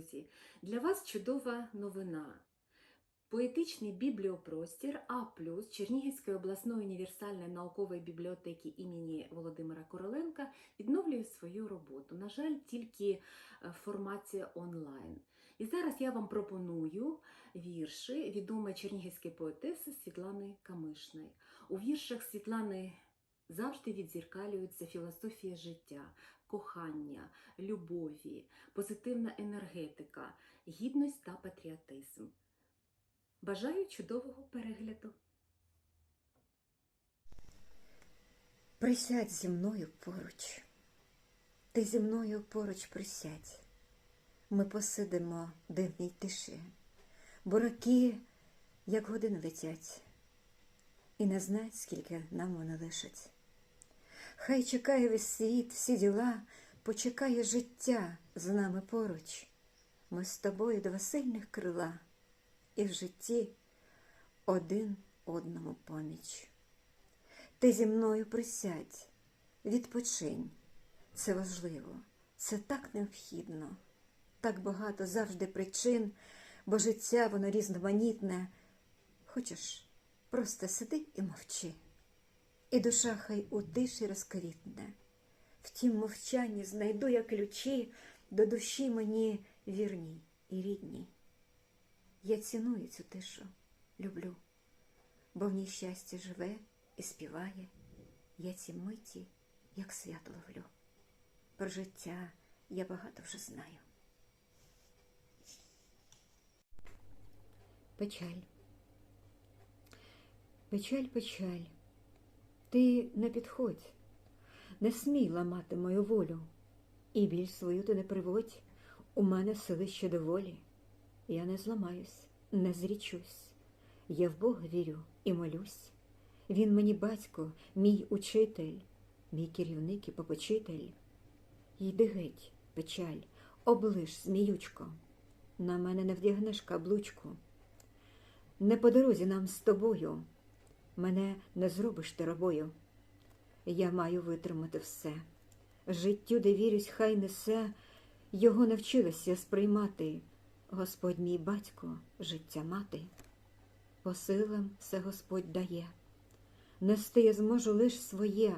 друзі, для вас чудова новина. Поетичний бібліопростір А Чернігівської обласної універсальної наукової бібліотеки імені Володимира Короленка відновлює свою роботу. На жаль, тільки е, в форматі онлайн. І зараз я вам пропоную вірші відомої чернігівської поетеси Світлани Камишної. У віршах Світлани завжди відзеркалюється філософія життя, кохання, любові, позитивна енергетика, гідність та патріотизм. Бажаю чудового перегляду. Присядь зі мною поруч, ти зі мною поруч присядь. Ми посидимо в дивній тиші, бо роки, як години летять, і не знать, скільки нам вони лишать. Хай чекає весь світ, всі діла, почекає життя з нами поруч. Ми з тобою два сильних крила, і в житті один одному поміч. Ти зі мною присядь, відпочинь. Це важливо, це так необхідно, так багато завжди причин, бо життя воно різноманітне. Хочеш, просто сиди і мовчи, і душа хай у тиші розквітне. В тім мовчанні знайду я ключі до душі мені вірні і рідні. Я ціную цю тишу, люблю, бо в ній щастя живе і співає. Я ці миті, як свято ловлю. Про життя я багато вже знаю. Печаль. Печаль, печаль. Ти не підходь, не смій ламати мою волю, і біль свою ти не приводь, у мене сили ще доволі. Я не зламаюсь, не зрічусь. Я в Бога вірю і молюсь. Він мені батько, мій учитель, мій керівник і попечитель. Йди геть, печаль, облиш, зміючко, на мене не вдягнеш каблучку. Не по дорозі нам з тобою, мене не зробиш ти рабою. Я маю витримати все. Життю, де вірюсь, хай несе, його навчилася сприймати. Господь мій батько, життя мати. По силам все Господь дає. Нести я зможу лиш своє.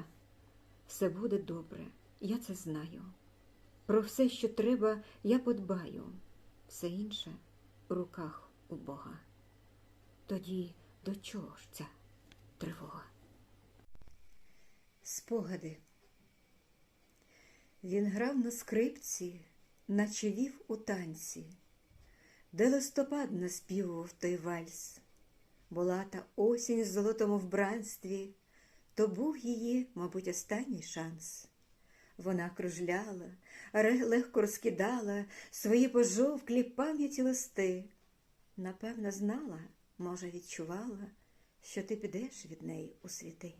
Все буде добре, я це знаю. Про все, що треба, я подбаю, все інше в руках у Бога. Тоді до чого ж ця тривога? Спогади. Він грав на скрипці, наче вів у танці, де листопад наспівував той вальс. Була та осінь в золотому вбранстві, то був її, мабуть, останній шанс. Вона кружляла, легко розкидала свої пожовклі пам'яті листи. Напевно, знала, може, відчувала, що ти підеш від неї у світи.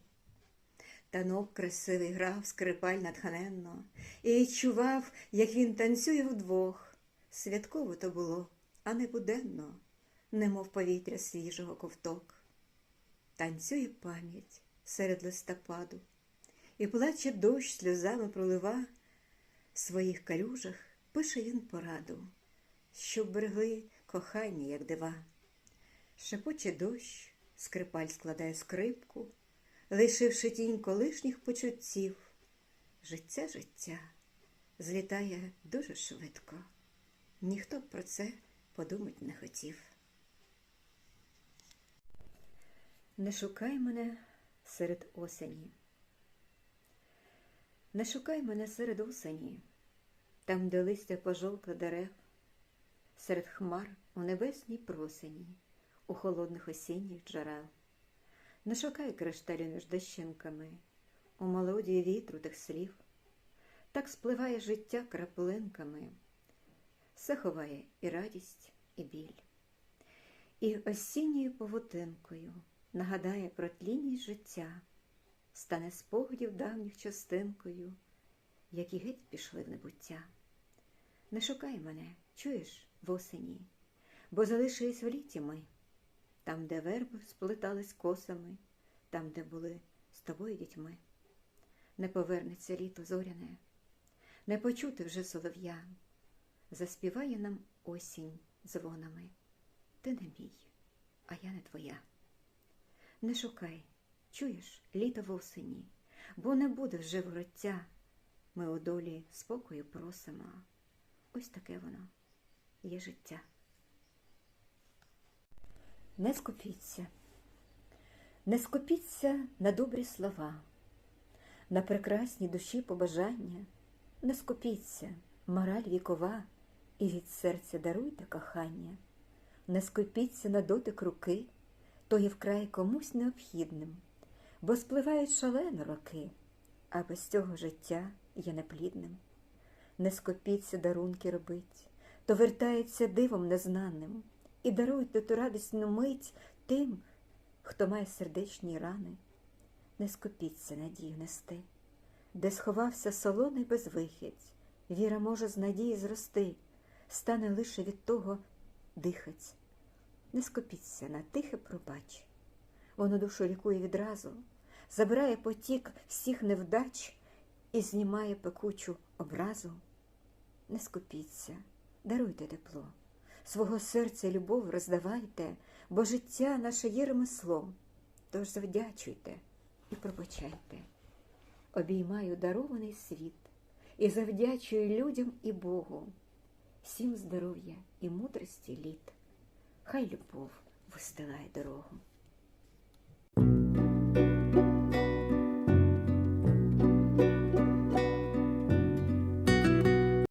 Танок красивий грав скрипаль натхненно і відчував, як він танцює вдвох. Святково то було, а не буденно немов повітря свіжого ковток. Танцює пам'ять серед листопаду, і плаче дощ сльозами пролива, в своїх калюжах пише він пораду, щоб берегли кохання, як дива. Шепоче дощ, скрипаль складає скрипку, лишивши тінь колишніх почуттів. Життя життя злітає дуже швидко, ніхто б про це подумать не хотів. Не шукай мене серед осені. Не шукай мене серед осені, там, де листя пожовкле дерев, серед хмар у небесній просені, у холодних осінніх джерел. Не шукай кришталю між дощинками, у мелодії вітру тих слів, так спливає життя краплинками, все ховає і радість, і біль, і осінньою повутинкою нагадає про тлінність життя, стане спогадів давніх частинкою, які геть пішли в небуття. Не шукай мене, чуєш, в осені, бо залишились в літі ми, там, де верби сплетались косами, там, де були з тобою дітьми. Не повернеться літо зоряне, не почути вже солов'я. заспіває нам осінь дзвонами. Ти не мій, а я не твоя. Не шукай, чуєш, літо в осені, бо не буде вже вороття. Ми у долі спокою просимо. Ось таке воно є життя. Не скупіться, не скупіться на добрі слова, на прекрасні душі побажання, не скупіться, мораль вікова, і від серця даруйте кохання, не скупіться на дотик руки, то є вкрай комусь необхідним, бо спливають шалено роки, а без цього життя є неплідним. Не скопіться дарунки робить, то вертається дивом незнаним, і даруйте ту радісну мить тим, хто має сердечні рани. Не скопіться надію нести, де сховався солоний безвихідь, віра може з надії зрости, стане лише від того дихать. Не скопіться на тихе пробач, воно душу лікує відразу, забирає потік всіх невдач і знімає пекучу образу. Не скупіться, даруйте тепло, свого серця любов роздавайте, бо життя наше є ремесло. Тож завдячуйте і пробачайте. Обіймаю дарований світ і завдячую людям і Богу, всім здоров'я і мудрості літ. Хай любов вистилає дорогу.